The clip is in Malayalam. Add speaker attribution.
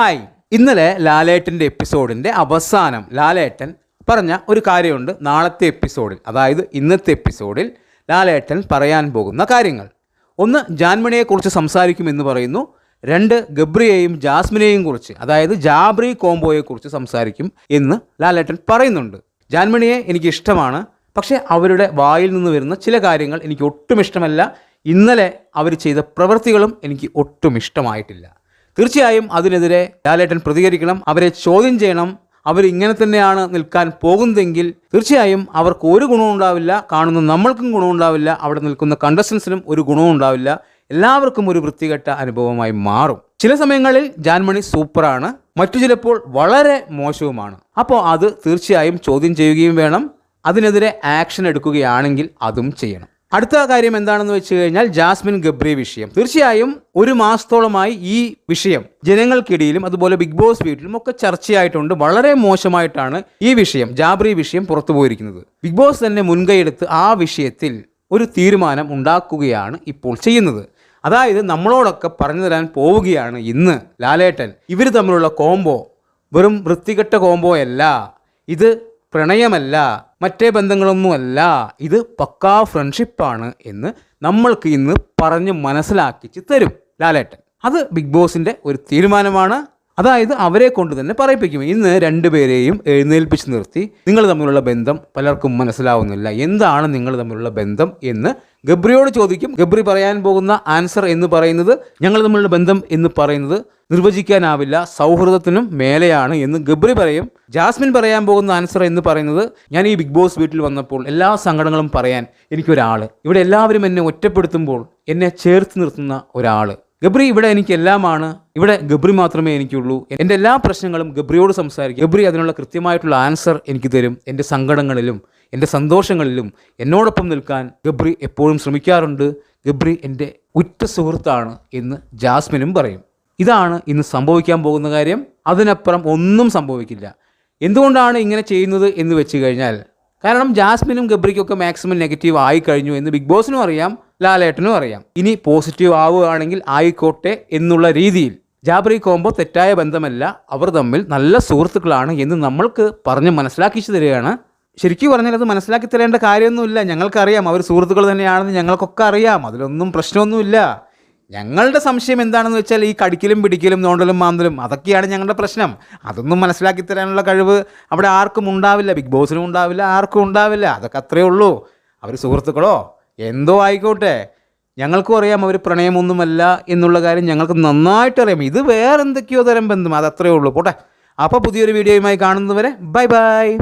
Speaker 1: ഹായ്. ഇന്നലെ ലാലേട്ടന്റെ എപ്പിസോഡിന്റെ അവസാനം ലാലേട്ടൻ പറഞ്ഞ ഒരു കാര്യമുണ്ട് നാളത്തെ എപ്പിസോഡിൽ അതായത് ഇന്നത്തെ എപ്പിസോഡിൽ ലാലേട്ടൻ പറയാൻ പോകുന്ന കാര്യങ്ങൾ. ഒന്ന് ജാൻമണിയെക്കുറിച്ച് സംസാരിക്കുമെന്ന് പറയുന്നു. രണ്ട് ഗബ്രിയെയും ജാസ്മിനെയും കുറിച്ച് അതായത് ജാബ്രി കോംബോയെക്കുറിച്ച് സംസാരിക്കും എന്ന് ലാലേട്ടൻ പറയുന്നുണ്ട്. ജാൻമണിയെ എനിക്ക് ഇഷ്ടമാണ് പക്ഷേ അവരുടെ വായിൽ നിന്ന് വരുന്ന ചില കാര്യങ്ങൾ എനിക്ക് ഒട്ടും ഇഷ്ടമല്ല. ഇന്നലെ അവർ ചെയ്ത പ്രവൃത്തികളും എനിക്ക് ഒട്ടും ഇഷ്ടമായിട്ടില്ല. തീർച്ചയായും അതിനെതിരെ ലാലേട്ടൻ പ്രതികരിക്കണം അവരെ ചോദ്യം ചെയ്യണം അവർ ഇങ്ങനെ തന്നെയാണ് നിൽക്കാൻ പോകുന്നതെങ്കിൽ തീർച്ചയായും അവർക്ക് ഒരു ഗുണവും ഉണ്ടാവില്ല കാണുന്ന നമ്മൾക്കും ഗുണമുണ്ടാവില്ല അവിടെ നിൽക്കുന്ന കണ്ടസ്റ്റൻസിനും ഒരു ഗുണവും ഉണ്ടാവില്ല എല്ലാവർക്കും ഒരു വൃത്തികെട്ട അനുഭവമായി മാറും. ചില സമയങ്ങളിൽ ജാൻമണി സൂപ്പറാണ് മറ്റു ചിലപ്പോൾ വളരെ മോശവുമാണ്. അപ്പോൾ അത് തീർച്ചയായും ചോദ്യം ചെയ്യുകയും വേണം അതിനെതിരെ ആക്ഷൻ എടുക്കുകയാണെങ്കിൽ അതും ചെയ്യണം. അടുത്ത കാര്യം എന്താണെന്ന് വെച്ച് കഴിഞ്ഞാൽ ജാസ്മിൻ ഗബ്രി വിഷയം. തീർച്ചയായും ഒരു മാസത്തോളമായി ഈ വിഷയം ജനങ്ങൾക്കിടയിലും അതുപോലെ ബിഗ് ബോസ് വീട്ടിലും ഒക്കെ ചർച്ചയായിട്ടുണ്ട്. വളരെ മോശമായിട്ടാണ് ഈ വിഷയം ജാബ്രി വിഷയം പുറത്തു പോയിരിക്കുന്നത്. ബിഗ് ബോസ് തന്നെ മുൻകൈയെടുത്ത് ആ വിഷയത്തിൽ ഒരു തീരുമാനം ഉണ്ടാക്കുകയാണ് ഇപ്പോൾ ചെയ്യുന്നത്. അതായത് നമ്മളോടൊക്കെ പറഞ്ഞു തരാൻ പോവുകയാണ് ഇന്ന് ലാലേട്ടൻ. ഇവർ തമ്മിലുള്ള കോംബോ വെറും വൃത്തികെട്ട കോംബോ അല്ല ഇത് പ്രണയമല്ല മറ്റേ ബന്ധങ്ങളൊന്നുമല്ല. ഇത് പക്കാ ഫ്രണ്ട്ഷിപ്പാണ് എന്ന് നമ്മൾക്ക് ഇന്ന് പറഞ്ഞ് മനസ്സിലാക്കിച്ച് തരും ലാലേട്ടൻ. അത് ബിഗ് ബോസിന്റെ ഒരു തീരുമാനമാണ്. അതായത് അവരെ കൊണ്ട് തന്നെ പറയിപ്പിക്കും. ഇന്ന് രണ്ടുപേരെയും എഴുന്നേൽപ്പിച്ച് നിർത്തി. നിങ്ങൾ തമ്മിലുള്ള ബന്ധം പലർക്കും മനസ്സിലാവുന്നില്ല. എന്താണ് നിങ്ങൾ തമ്മിലുള്ള ബന്ധം എന്ന് ഗബ്രിയോട് ചോദിക്കും. ഗബ്രി പറയാൻ പോകുന്ന ആൻസർ എന്ന് പറയുന്നത് ഞങ്ങൾ തമ്മിലുള്ള ബന്ധം എന്ന് പറയുന്നത് നിർവചിക്കാനാവില്ല സൗഹൃദത്തിനും മേലെയാണ് എന്ന് ഗബ്രി പറയും. ജാസ്മിൻ പറയാൻ പോകുന്ന ആൻസർ എന്ന് പറയുന്നത് ഞാൻ ഈ ബിഗ് ബോസ് വീട്ടിൽ വന്നപ്പോൾ എല്ലാ സങ്കടങ്ങളും പറയാൻ എനിക്കൊരാൾ ഇവിടെ എല്ലാവരും എന്നെ ഒറ്റപ്പെടുത്തുമ്പോൾ എന്നെ ചേർത്ത് നിർത്തുന്ന ഒരാൾ ഗബ്രി ഇവിടെ എനിക്ക് എല്ലാമാണ് ഇവിടെ ഗബ്രി മാത്രമേ എനിക്കുള്ളൂ. എന്റെ എല്ലാ പ്രശ്നങ്ങളും ഗബ്രിയോട് സംസാരിക്കും. ഗബ്രി അതിനുള്ള കൃത്യമായിട്ടുള്ള ആൻസർ എനിക്ക് തരും. എന്റെ സങ്കടങ്ങളിലും എന്റെ സന്തോഷങ്ങളിലും എന്നോടൊപ്പം നിൽക്കാൻ ഗബ്രി എപ്പോഴും ശ്രമിക്കാറുണ്ട്. ഗബ്രി എന്റെ ഉറ്റ സുഹൃത്താണ് എന്ന് ജാസ്മിനും പറയും. ഇതാണ് ഇന്ന് സംഭവിക്കാൻ പോകുന്ന കാര്യം. അതിനപ്പുറം ഒന്നും സംഭവിക്കില്ല. എന്തുകൊണ്ടാണ് ഇങ്ങനെ ചെയ്യുന്നത് എന്ന് വെച്ച് കഴിഞ്ഞാൽ കാരണം ജാസ്മിനും ഗബ്രിക്കൊക്കെ മാക്സിമം നെഗറ്റീവ് ആയി കഴിഞ്ഞു എന്ന് ബിഗ് ബോസിനും അറിയാം. ലാലേട്ടനും അറിയാം. ഇനി പോസിറ്റീവ് ആവുകയാണെങ്കിൽ ആയിക്കോട്ടെ എന്നുള്ള രീതിയിൽ. ജാബ്രി കോംബോ തെറ്റായ ബന്ധമല്ല. അവർ തമ്മിൽ നല്ല സുഹൃത്തുക്കളാണ് എന്ന് നമ്മൾക്ക് പറഞ്ഞ് മനസ്സിലാക്കിച്ചു തരികയാണ്. ശരിക്കും പറഞ്ഞാൽ അത് മനസ്സിലാക്കി തരേണ്ട കാര്യമൊന്നുമില്ല. ഞങ്ങൾക്കറിയാം. അവർ സുഹൃത്തുക്കൾ തന്നെയാണെന്ന് ഞങ്ങൾക്കൊക്കെ അറിയാം. അതിലൊന്നും പ്രശ്നമൊന്നുമില്ല. ഞങ്ങളുടെ സംശയം എന്താണെന്ന് വെച്ചാൽ ഈ കടിക്കലും പിടിക്കലും നോണ്ടലും മാന്തലും അതൊക്കെയാണ് ഞങ്ങളുടെ പ്രശ്നം. അതൊന്നും മനസ്സിലാക്കി തരാനുള്ള കഴിവ് അവിടെ ആർക്കും ഉണ്ടാവില്ല. ബിഗ് ബോസിനും ഉണ്ടാവില്ല ആർക്കും ഉണ്ടാവില്ല. അതൊക്കെ അത്രയേ ഉള്ളൂ. അവർ സുഹൃത്തുക്കളോ? എന്തോ ആയിക്കോട്ടെ. ഞങ്ങൾക്കും അറിയാം അവർ പ്രണയമൊന്നുമല്ല എന്നുള്ള കാര്യം ഞങ്ങൾക്ക് നന്നായിട്ട് അറിയാം. ഇത് വേറെ എന്തൊക്കെയോ തരം ബന്ധം അതത്രേ ഉള്ളൂ. പോട്ടെ. അപ്പോൾ പുതിയൊരു വീഡിയോയുമായി കാണുന്നതുവരെ ബൈ ബൈ.